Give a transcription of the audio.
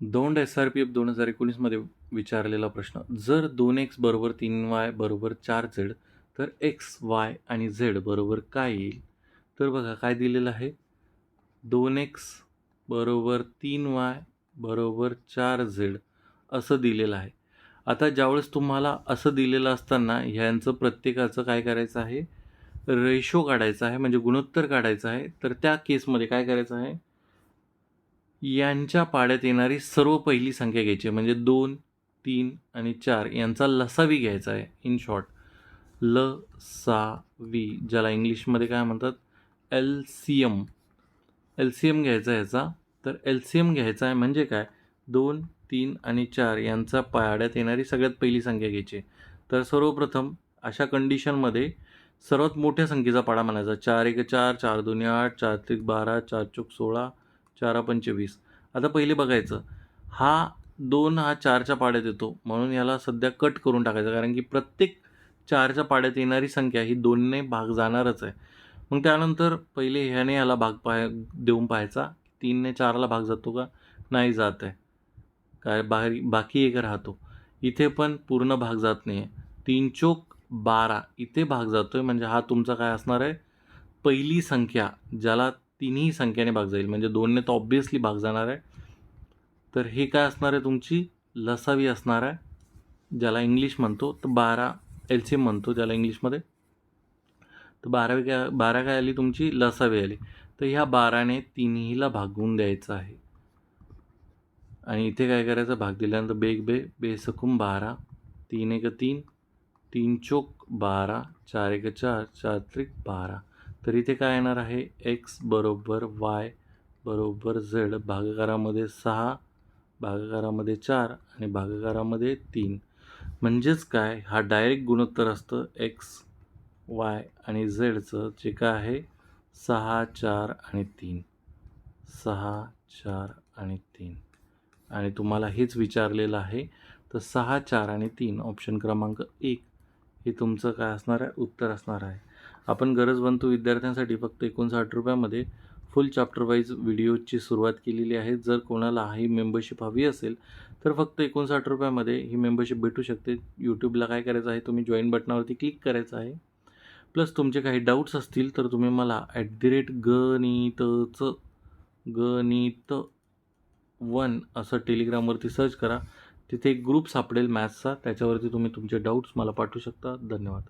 Daund S R P F दोन हजार एकोणीसमध्ये विचारलेला प्रश्न जर दोन एक्स बरोबर तीन वाय बरोबर चार झेड तर एक्स वाय आणि झेड बरोबर काय येईल? तर बघा काय दिलेलं आहे? दोन एक्स बरोबर तीन वाय बरोबर चार झेड असं दिलेलं आहे. आता ज्यावेळेस तुम्हाला असं दिलेलं असताना ह्यांचं प्रत्येकाचं काय करायचं आहे? रेशो काढायचा आहे म्हणजे गुणोत्तर काढायचं आहे. तर त्या केसमध्ये काय करायचं आहे? यांच्या पाड्यात येणारी सर्व पहिली संख्या घ्यायची आहे. म्हणजे दोन तीन आणि चार यांचा लसावी घ्यायचा आहे. इन शॉर्ट ल सा वी ज्याला इंग्लिशमध्ये काय म्हणतात? L C M. L C M घ्यायचा आहे याचा. तर एल सी एम घ्यायचा आहे म्हणजे काय? दोन तीन आणि चार यांचा पाड्यात येणारी सगळ्यात पहिली संख्या घ्यायची आहे. तर सर्वप्रथम अशा कंडिशनमध्ये सर्वात मोठ्या संख्येचा पाडा म्हणायचा. चार एक चार चार दोन्ही आठ चार त्रिक बारा चार चौक सोळा चारा पंचवीस आता पहिले बघायचं. हा दोन हा चारच्या पाड्यात येतो. म्हणून याला सध्या कट करून टाकायचं. कारण की प्रत्येक चारच्या पाड्यात येणारी संख्या ही दोनने भाग जाणारच आहे. मग त्यानंतर पहिले ह्याने याला भाग पाय देऊन पाहायचा. तीनने चारला भाग जातो का? नाही जात आहे. काय बाहेर बाकी एक राहतो. इथे पण पूर्ण भाग जात नाही आहे तीन चोक बारा इथे भाग जातो आहे म्हणजे हा तुमचा काय असणार आहे? पहिली संख्या ज्याला तिन्ही संख्येने भाग जाईल. म्हणजे दोनने तर ऑब्वियसली भाग जाणार आहे. तर हे काय असणार आहे तुमची? लसावी असणार आहे ज्याला इंग्लिश म्हणतो. तर बारा एल सी एम म्हणतो ज्याला इंग्लिशमध्ये तर बारावी काय बारा काय आली तुमची? लसावी आली. तर ह्या बाराने तिन्हीला भागवून द्यायचं आहे. आणि इथे काय करायचं? भाग दिल्यानंतर बेग बे बेसकूम बारा तीन एक तीन तीन चोक बारा चार एक चार चार त्रिक बारा. तर इथे काय येणार आहे? एक्स बरोबर वाय बरोबर झेड भागाकारामध्ये सहा भागाकारामध्ये चार आणि भागाकारामध्ये तीन. म्हणजेच काय? हा डायरेक्ट गुणोत्तर असतं एक्स वाय आणि झेडचं जे काय आहे? सहा चार आणि तीन. सहा चार आणि तीन. आणि तुम्हाला हेच विचारलेलं आहे तर सहा चार आणि तीन ऑप्शन क्रमांक एक. हे तुमचं काय असणार आहे? उत्तर असणार आहे. आपण गरजवंतू विद्यार्थ्यांसाठी फक्त एकोणसाठ रुपयामध्ये फुल चॅप्टर वाईज व्हिडिओची सुरुवात केलेली आहे. जर कोणाला ही मेंबरशिप हवी असेल तर फक्त एकोणसाठ रुपयामध्ये ही मेंबरशिप भेटू शकते. यूट्यूबला काय करायचं आहे तुम्ही जॉईन बटनावरती क्लिक करायचं आहे. प्लस तुमचे काही डाऊट्स असतील तर तुम्ही मला ॲट दी रेट गणितचं गणित वन असं टेलिग्रामवरती सर्च करा. तिथे एक ग्रुप सापडेल मॅथ्सचा त्याच्यावरती तुम्ही तुमचे डाऊट्स मला पाठवू शकता. धन्यवाद.